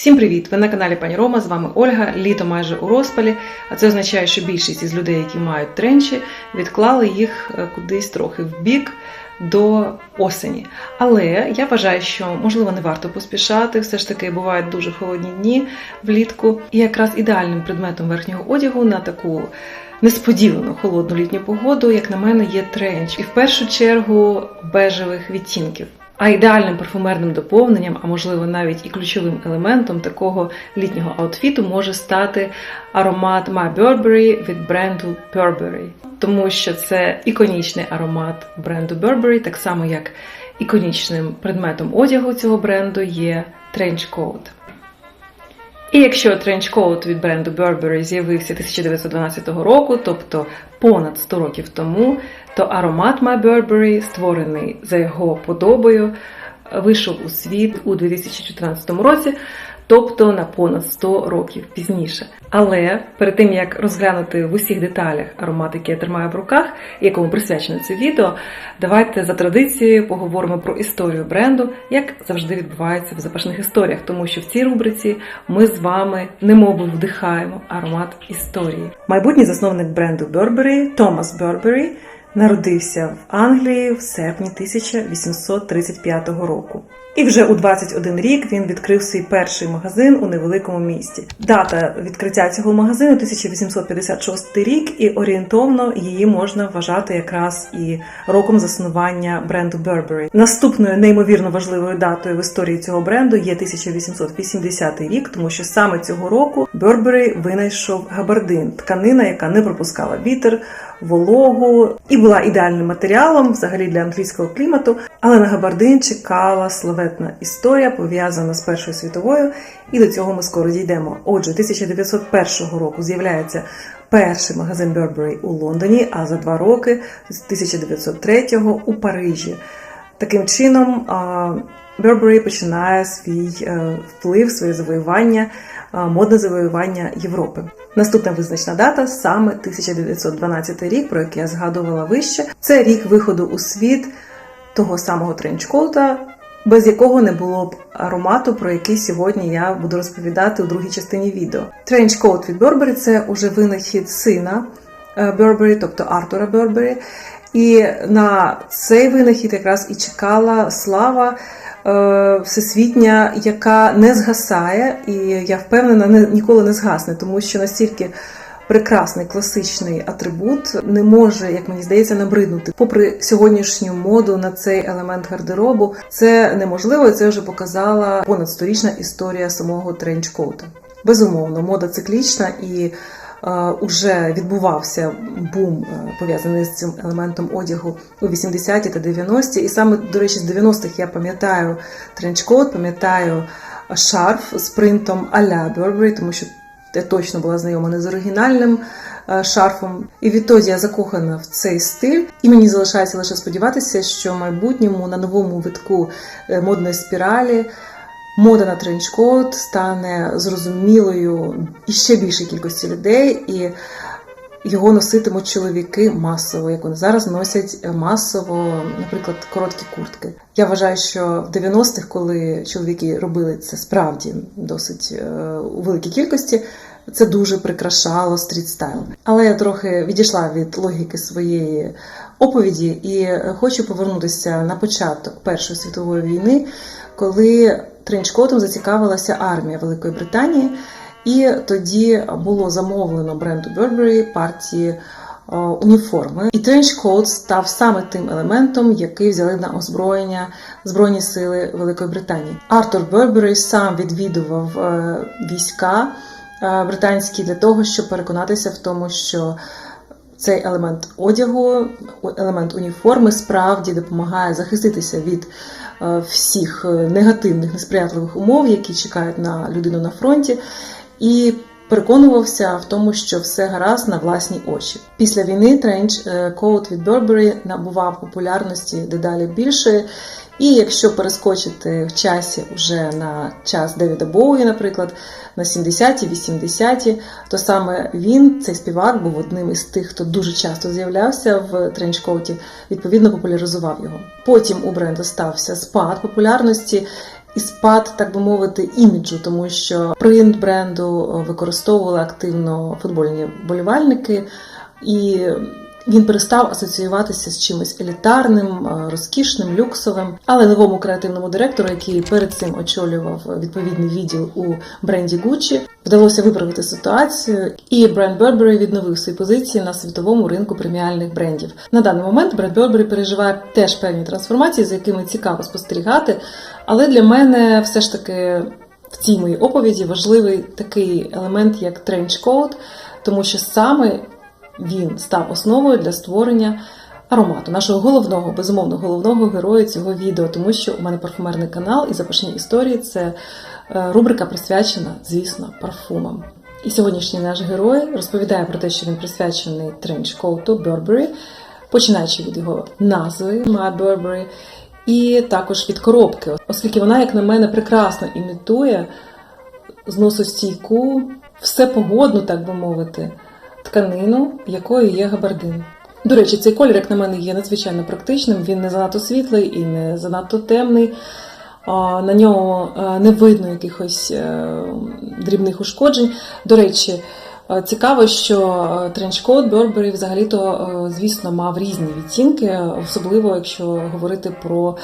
Всім привіт! Ви на каналі Пані Рома. З вами Ольга. Літо майже у розпалі. А це означає, що більшість із людей, які мають тренчі, відклали їх е, кудись трохи в бік до осені. Але я вважаю, що можливо не варто поспішати. Все ж таки бувають дуже холодні дні влітку. І якраз ідеальним предметом верхнього одягу на таку. Несподівану холодну літню погоду, як на мене, є тренч, і в першу чергу бежевих відтінків. А ідеальним парфумерним доповненням, а можливо навіть і ключовим елементом такого літнього аутфіту може стати аромат My Burberry від бренду Burberry. Тому що це іконічний аромат бренду Burberry, так само як іконічним предметом одягу цього бренду є тренчкоут. І якщо тренчкоут від бренду Burberry з'явився 1912 року, тобто понад 100 років тому, то аромат My Burberry, створений за його подобою, вийшов у світ у 2014 році, тобто на понад 100 років пізніше. Але перед тим як розглянути в усіх деталях аромат, який я тримаю в руках, якому присвячено це відео, давайте за традицією поговоримо про історію бренду, як завжди відбувається в запашних історіях, тому що в цій рубриці ми з вами немоби вдихаємо аромат історії. Майбутній засновник бренду Burberry Томас Burberry народився в Англії в серпні 1835 року. І вже у 21 рік він відкрив свій перший магазин у невеликому місті. Дата відкриття цього магазину 1856 рік, і орієнтовно її можна вважати якраз і роком заснування бренду Burberry. Наступною неймовірно важливою датою в історії цього бренду є 1880 рік, тому що саме цього року Burberry винайшов габардин, тканина, яка не пропускала вітер, вологу і була ідеальним матеріалом взагалі для англійського клімату. Але на габардин чекала славетна історія, пов'язана з Першою світовою, і до цього ми скоро дійдемо. Отже, 1901 року з'являється перший магазин Burberry у Лондоні, а за два роки, з 1903-го, у Парижі. Таким чином, Burberry починає свій е, вплив, своє завоювання, модне завоювання Європи. Наступна визначна дата саме 1912 рік, про який я згадувала вище. Це рік виходу у світ того самого тренчкоута, без якого не було б аромату, про який сьогодні я буду розповідати у другій частині відео. Тренчкоут від Burberry – це уже винахід сина Burberry, тобто Артура Burberry. І на цей винахід якраз і чекала слава е, всесвітня, яка не згасає, і я впевнена, не, ніколи не згасне, тому що настільки прекрасний класичний атрибут не може, як мені здається, набриднути. Попри сьогоднішню моду на цей елемент гардеробу, це неможливо, це вже показала понад сторічна історія самого тренчкоута. Безумовно, мода циклічна і Уже відбувався бум пов'язаний з цим елементом одягу у 80-ті та 90-ті. І саме, до речі, з 90-х я пам'ятаю тренчкот, пам'ятаю шарф з принтом а-ля тому що я точно була знайома не з оригінальним шарфом. І відтоді я закохана в цей стиль, і мені залишається лише сподіватися, що в майбутньому на новому витку е, модної спіралі. Мода на тренчкот стане зрозумілою і ще більшій кількості людей, і його носитимуть чоловіки масово, як вони зараз носять масово, наприклад, короткі куртки. Я вважаю, що в 90-х, коли чоловіки робили це справді досить е, у великій кількості, це дуже прикрашало стрітстайл. Але я трохи відійшла від логіки своєї оповіді і хочу повернутися на початок Першої світової війни, коли тренчкотом зацікавилася армія Великої Британії, і тоді було замовлено бренду Burberry партії уніформи. І тренчкот став саме тим елементом, який взяли на озброєння Збройні сили Великої Британії. Артур Бербері сам відвідував е, війська е, британські для того, щоб переконатися в тому, що цей елемент одягу, елемент уніформи справді допомагає захиститися від е, всіх негативних, несприятливих умов, які чекають на людину на фронті, і переконувався в тому, що все гаразд на власні очі. Після війни тренч коут від Burberry набував популярності дедалі більше. І якщо перескочити в часі вже на час Девіда Боуї, наприклад, на 70-ті, 80-ті, то саме він, цей співак, був одним із тих, хто дуже часто з'являвся в тренчкоуті, відповідно популяризував його. Потім у бренду стався спад популярності. І спад, так би мовити, іміджу, тому що принт бренду е, використовували активно футбольні болівальники, і він перестав асоціюватися з чимось елітарним, е, розкішним, люксовим. Але новому креативному директору, який перед цим очолював відповідний відділ у бренді Gucci, вдалося виправити ситуацію, і бренд Burberry відновив свої позиції на світовому ринку преміальних брендів. На даний момент бренд Burberry переживає теж певні трансформації, за якими цікаво спостерігати. Але для мене все ж таки в цій моїй оповіді важливий такий елемент, як тренчкоут, тому що саме він став основою для створення аромату, нашого головного, безумовно, головного героя цього відео, тому що у мене парфумерний канал і запашні історії це е, рубрика присвячена, звісно, парфумам. І сьогоднішній наш герой розповідає про те, що він присвячений тренчкоуту Burberry, починаючи від його назви My Burberry, і також від коробки, оскільки вона, як на мене, прекрасно імітує зносостійку, всепогодну, так би мовити, тканину, якою є габардин. До речі, цей колір, як на мене, є надзвичайно практичним. Він не занадто світлий і не занадто темний. На ньому е, не видно якихось е, дрібних ушкоджень. До речі, е, цікаво, що тренчкот Burberry взагалі-то, звісно, мав різні відтінки, особливо якщо говорити про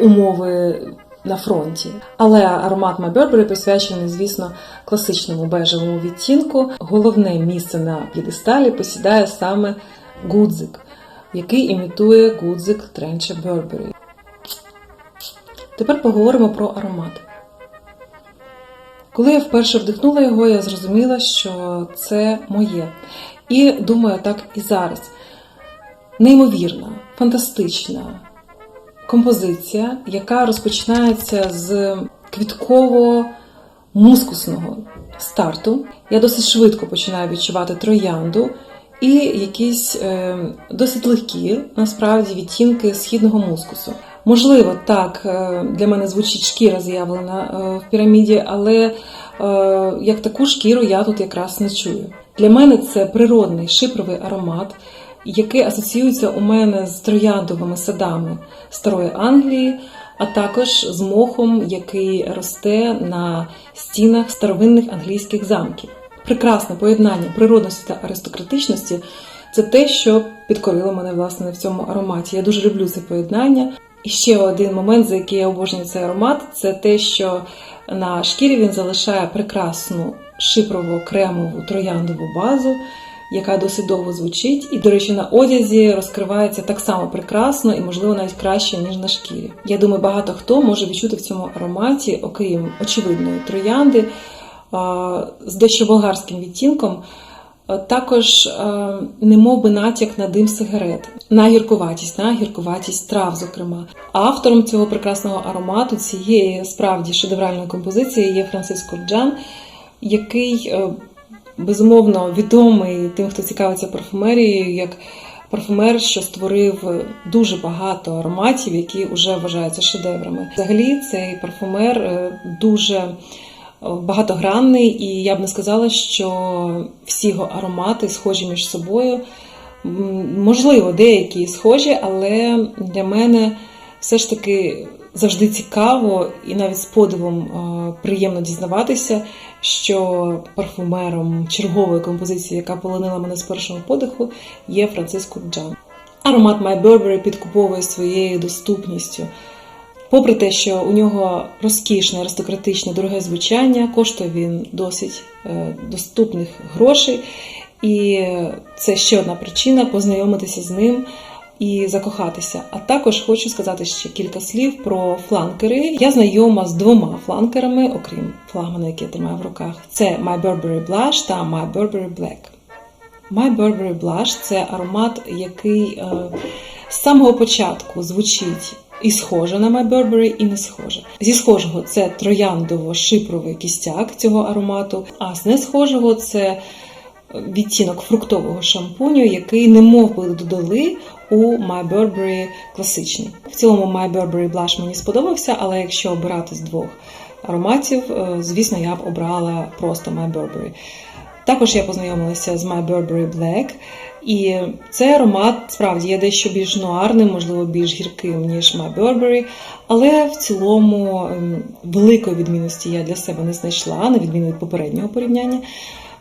умови на фронті. Але аромат Burberry присвячений, звісно, класичному бежевому відтінку. Головне місце на п'єдесталі посідає саме гудзик, який імітує гудзик тренча Burberry. Тепер поговоримо про аромат. Коли я вперше вдихнула його, я зрозуміла, що це моє. І думаю, так і зараз. Неймовірна, фантастична, композиція, яка розпочинається з квітково-мускусного старту. Я досить швидко починаю відчувати троянду і якісь е, досить легкі, насправді, відтінки східного мускусу. Можливо, так е, для мене звучить шкіра з'явлена е, в піраміді, але е, як таку шкіру я тут якраз не чую. Для мене це природний шипровий аромат який асоціюється у мене з трояндовими садами Старої Англії, а також з мохом, який росте на стінах старовинних англійських замків. Прекрасне поєднання природності та аристократичності це те, що підкорило мене власне в цьому ароматі. Я дуже люблю це поєднання. І ще один момент, за який я обожнюю цей аромат, це те, що на шкірі він залишає прекрасну шипрову кремову трояндову базу яка досить довго звучить, і, до речі, на одязі розкривається так само прекрасно і, можливо, навіть краще, ніж на шкірі. Я думаю, багато хто може відчути в цьому ароматі, окрім очевидної троянди, з дещо болгарським відтінком. Також не мов би натяк на дим сигарет, на гіркуватість, на гіркуватість трав, зокрема. Автором цього прекрасного аромату, цієї справді шедевральної композиції є Франциско Джан, який е, безумовно відомий тим, хто цікавиться парфумерією, як парфумер, що створив дуже багато ароматів, які вже вважаються шедеврами. Взагалі, цей парфумер е, дуже е, багатогранний, і я б не сказала, що всі його аромати схожі між собою. Можливо, деякі схожі, але для мене все ж таки завжди цікаво і навіть з подивом е, приємно дізнаватися, що парфумером чергової композиції, яка полонила мене з першого подиху, є Франциско Джан. Аромат My Burberry підкуповує своєю доступністю. Попри те, що у нього розкішне, аристократичне, дороге звучання, коштує він досить е, доступних грошей, і це ще одна причина познайомитися з ним і закохатися. А також хочу сказати ще кілька слів про фланкери. Я знайома з двома фланкерами, окрім флагмана, який я тримаю в руках. Це My Burberry Blush та My Burberry Black. My Burberry Blush це аромат, який е, з самого початку звучить. І схоже на My Burberry, і не схоже. Зі схожого це трояндово-шипровий кістяк цього аромату, а з не схожого це відтінок фруктового шампуню, який не мов би додали у My Burberry класичний. В цілому My Burberry Blush мені сподобався, але якщо обирати з двох ароматів, е, звісно, я б обрала просто My Burberry. Також я познайомилася з My Burberry Black, і цей аромат справді є дещо більш нуарним, можливо, більш гірким, ніж My Burberry, але в цілому ем, великої відмінності я для себе не знайшла, на відміну від попереднього порівняння.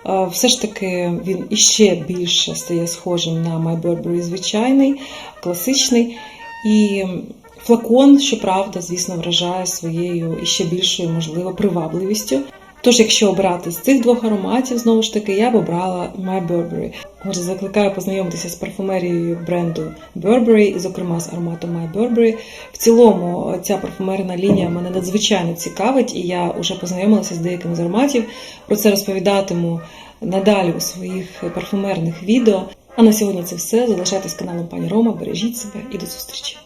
Е, Все ж таки він іще більше стає схожим на My Burberry звичайний, класичний. І флакон, щоправда, звісно, вражає своєю іще більшою, можливо, привабливістю. Тож, якщо обрати з цих двох ароматів, знову ж таки, я б обрала My Burberry. Отже, закликаю познайомитися з парфумерією бренду Burberry, і, зокрема, з ароматом My Burberry. В цілому, ця парфумерна лінія мене надзвичайно цікавить, і я вже познайомилася з деякими з ароматів. Про це розповідатиму надалі у своїх парфумерних відео. А на сьогодні це все. Залишайтесь каналом пані Рома, бережіть себе і до зустрічі!